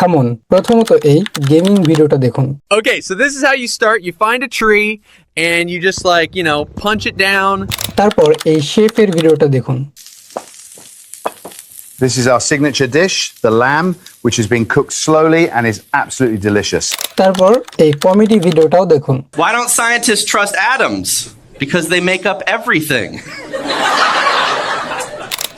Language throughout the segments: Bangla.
থামুন প্রথমত এই গেমিং ভিডিওটা দেখুন Okay, so this is how you start. You find a tree and you just like, you know, punch it down. তারপর এই শেফের ভিডিওটা দেখুন This is our signature dish, the lamb, which has been cooked slowly and is absolutely delicious. তারপর এই কমেডি ভিডিওটাও দেখুন Why don't scientists trust atoms? Because they make up everything.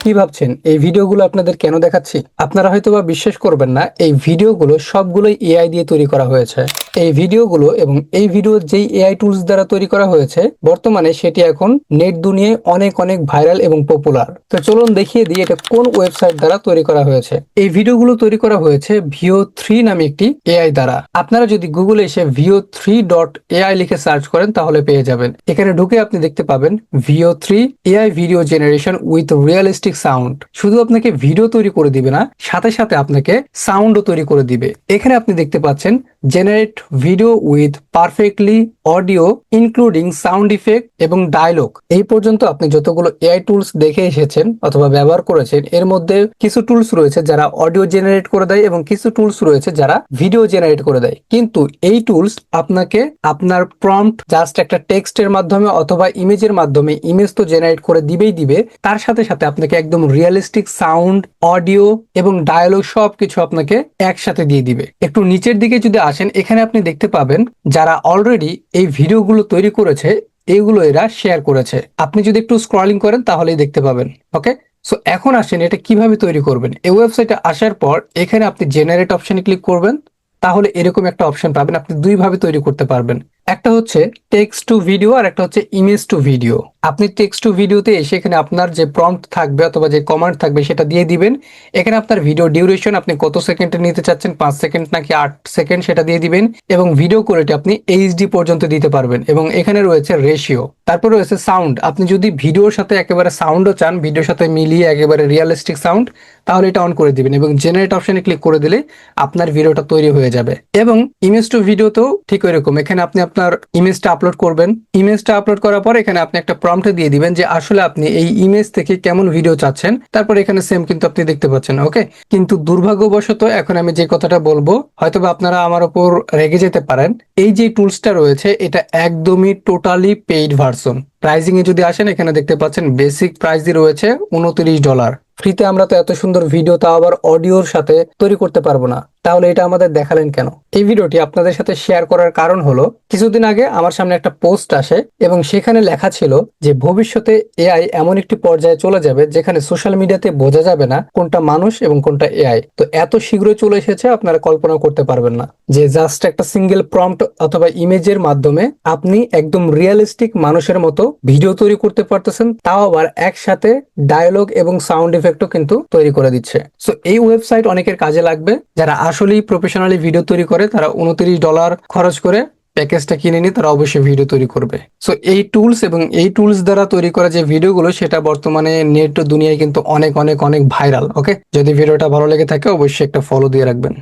কি ভাবছেন? এই ভিডিওগুলো আপনাদের কেন দেখাচ্ছি? আপনারা হয়তো বা বিশ্বাস করবেন না, এই ভিডিওগুলো সবগুলোই এআই দিয়ে তৈরি করা হয়েছে। এই ভিডিওগুলো এবং এই ভিডিও যেই এআই টুলস দ্বারা তৈরি করা হয়েছে, বর্তমানে সেটি এখন নেট দুনিয়ায় অনেক অনেক ভাইরাল এবং পপুলার তো চলুন দেখিয়ে দিই এটা কোন ওয়েবসাইট দ্বারা তৈরি করা হয়েছে। এই ভিডিওগুলো তৈরি করা হয়েছে ভিও থ্রি নামে একটি এআই দ্বারা। আপনারা যদি গুগলে এসে ভিও থ্রি ডট এআই লিখে সার্চ করেন, তাহলে পেয়ে যাবেন। এখানে ঢুকে আপনি দেখতে পাবেন Veo three AI video generation with realistic sound. শুধু আপনাকে ভিডিও তৈরি করে দিবে না, সাথে সাথে আপনাকে সাউন্ডও তৈরি করে দিবে। এখানে আপনি দেখতে পাচ্ছেন generate video with perfectly audio including sound effect এবং ডায়লগ এই পর্যন্ত আপনি যতগুলো এআই টুলস দেখে এসেছেন অথবা ব্যবহার করেছেন, এর মধ্যে কিছু টুলস রয়েছে যারা অডিও জেনারেট করে দেয় এবং কিছু টুলস রয়েছে যারা ভিডিও জেনারেট করে দেয়। কিন্তু এই টুলস আপনাকে আপনার প্রম্পট জাস্ট একটা টেক্সটের মাধ্যমে অথবা ইমেজের মাধ্যমে ইমেজ তো জেনারেট করে দিবেই দিবে, তার সাথে সাথে আপনাকে একদম রিয়েলিস্টিক সাউন্ড অডিও এবং ডায়ালগ সব কিছু আপনাকে একসাথে দিয়ে দিবে। একটু নিচের দিকে যদি আসেন, এখানে আপনি দেখতে পাবেন যারা অলরেডি এই ভিডিওগুলো তৈরি করেছে এইগুলো এরা শেয়ার করেছে। আপনি যদি একটু স্ক্রলিং করেন, তাহলেই দেখতে পাবেন ওকে সো এখন আসেন এটা কীভাবে তৈরি করবেন। এই ওয়েবসাইটে আসার পর, এখানে আপনি জেনারেট অপশনে ক্লিক করবেন, তাহলে এরকম একটা অপশন পাবেন। আপনি দুইভাবে তৈরি করতে পারবেন। একটা হচ্ছে টেক্সট টু ভিডিও আর একটা হচ্ছে ইমেজ টু ভিডিও আপনি টেক্সট টু ভিডিওতে এসে এখানে আপনার যে প্রম্পট থাকবে অথবা যে কমান্ড থাকবে সেটা দিয়ে দিবেন। এখানে আপনার ভিডিও ডিউরেশন আপনি কত সেকেন্ডে নিতে চাচ্ছেন? পাঁচ সেকেন্ড নাকি আট সেকেন্ড সেটা দিয়ে দিবেন এবং ভিডিও কোয়ালিটি আপনি এইচডি পর্যন্ত দিতে পারবেন এবং এখানে রয়েছে রেশিও তারপর রয়েছে সাউন্ড আপনি যদি ভিডিওর সাথে একেবারে সাউন্ডও চান ভিডিওর সাথে মিলিয়ে একেবারে রিয়েলিস্টিক সাউন্ড তাহলে এটা অন করে দিবেন এবং জেনারেট অপশনে ক্লিক করে দিলে আপনার ভিডিওটা তৈরি হয়ে যাবে। এবং ইমেজ টু ভিডিওতেও ঠিক ওইরকম। এখানে আপনি আপনার ইমেজটা আপলোড করবেন। ইমেজটা আপলোড করার পর এখানে আপনি একটা প্রম্পট দিয়ে দিবেন যে আসলে আপনি এই ইমেজ থেকে কেমন ভিডিও চাচ্ছেন। তারপর এখানে সেম কিন্তু আপনি দেখতে পাচ্ছেন ওকে কিন্তু দুর্ভাগ্যবশত এখন আমি যে কথাটা বলব, হয়তোবা আপনারা আমার উপর রেগে যেতে পারেন। এই যে টুলসটা রয়েছে, এটা একদমই টোটালি পেইড ভার্সন প্রাইজিং এ যদি আসেন, এখানে দেখতে পাচ্ছেন বেসিক প্রাইস দিয়ে রয়েছে উনত্রিশ ডলার ফ্রিতে আমরা তো এত সুন্দর ভিডিও তা আবার অডিওর সাথে তৈরি করতে পারব না। তাহলে এটা আমাদের দেখালেন কেন? এই ভিডিওটি আপনাদের সাথে শেয়ার করার কারণ হলো, কিছুদিন আগে আমার সামনে একটা পোস্ট আসে এবং সেখানে লেখা ছিল যে ভবিষ্যতে এআই এমন একটি পর্যায়ে চলে যাবে যেখানে সোশ্যাল মিডিয়াতে বোঝা যাবে না কোনটা মানুষ এবং কোনটা এআই তো এত শীঘ্রই চলে এসেছে, আপনারা কল্পনা করতে পারবেন না যে জাস্ট একটা সিঙ্গেল প্রম্পট অথবা ইমেজের মাধ্যমে আপনি একদম রিয়েলিস্টিক মানুষের মতো ভিডিও তৈরি করতে পারতেছেন, তাও আবার একসাথে ডায়লগ এবং সাউন্ড ইফেক্টও কিন্তু তৈরি করে দিচ্ছে। সো এই ওয়েবসাইট অনেকের কাজে লাগবে, যারা আসলেই প্রফেশনালি ভিডিও তৈরি করে, তারা উনত্রিশ ডলার খরচ করে প্যাকেজটা কিনে নিয়ে তারা অবশ্যই ভিডিও তৈরি করবে। সো এই টুলস এবং এই টুলস দ্বারা তৈরি করা যে ভিডিওগুলো সেটা বর্তমানে নেট দুনিয়ায় কিন্তু অনেক অনেক অনেক ভাইরাল ওকে যদি ভিডিওটা ভালো লেগে থাকে, অবশ্যই একটা ফলো দিয়ে রাখবেন।